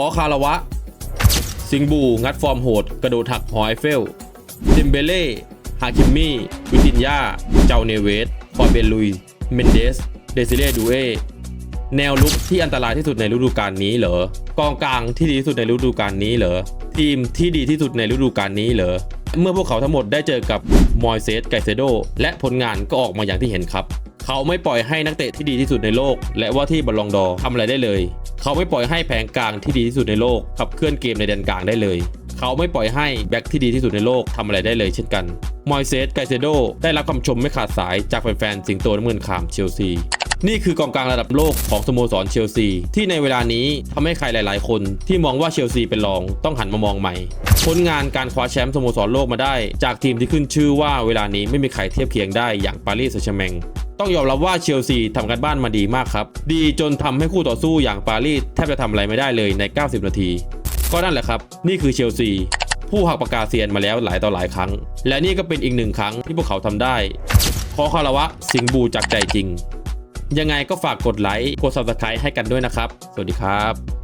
อคาระวะ ซิงบู งัดฟอร์มโหด กระโดดหักหอไอเฟลเดมเบเล่ ฮาคิมมี่ วิตินยา เจ้าเนเวสฟอร์เบนลุย เมนเดส เดซิเล่ดูเอ แนวลุกที่อันตรายที่สุดในฤดูกาลนี้เหรอ กองกลางที่ดีที่สุดในฤดูกาลนี้เหรอ ทีมที่ดีที่สุดในฤดูกาลนี้เหรอ เมื่อพวกเขาทั้งหมดได้เจอกับมอยเซส ไกเซโด และผลงานก็ออกมาอย่างที่เห็นครับ เขาไม่ปล่อยให้นักเตะที่ดีที่สุดในโลก และว่าที่บอลลองดอทำอะไรได้เลย เขาไม่ปล่อยให้แผงกลางที่ดีที่สุดในโลกขับเคลื่อนเกมในแดนกลางได้เลย เขาไม่ปล่อยให้แบ็คที่ดีที่สุดในโลกทำอะไรได้เลยเช่นกัน มอยเซสไกเซโดได้รับคำชมไม่ขาดสายจากแฟนๆสิงโตน้ำเงินขามเชลซีนี่คือกองกลางระดับโลกของสโมสรเชลซี ที่ในเวลานี้ทำให้ใครหลาย ๆ คน ที่มองว่าเชลซีเป็นรองต้องหันมามองใหม่ ผลงานการคว้าแชมป์สโมสรโลกมาได้ จากทีมที่ขึ้นชื่อว่าเวลานี้ไม่มีใครเทียบเคียงได้อย่างปารีสแซงต์แชร์แมง ต้องยอมรับว่าเชลซีทำการบ้านมาดีมากครับ ดีจนทำให้คู่ต่อสู้อย่างปารีสแทบจะทำอะไรไม่ได้เลยใน 90 นาที ก็นั่นแหละครับ นี่คือเชลซีผู้หักปากกาเซียนมาแล้วหลายต่อหลายครั้ง และนี่ก็เป็นอีกหนึ่งครั้งที่พวกเขาทำได้ ขอคารวะสิงบูจากใจจริง ยังไงก็ฝากกดไลค์กด subscribe ให้กันด้วยนะครับ สวัสดีครับ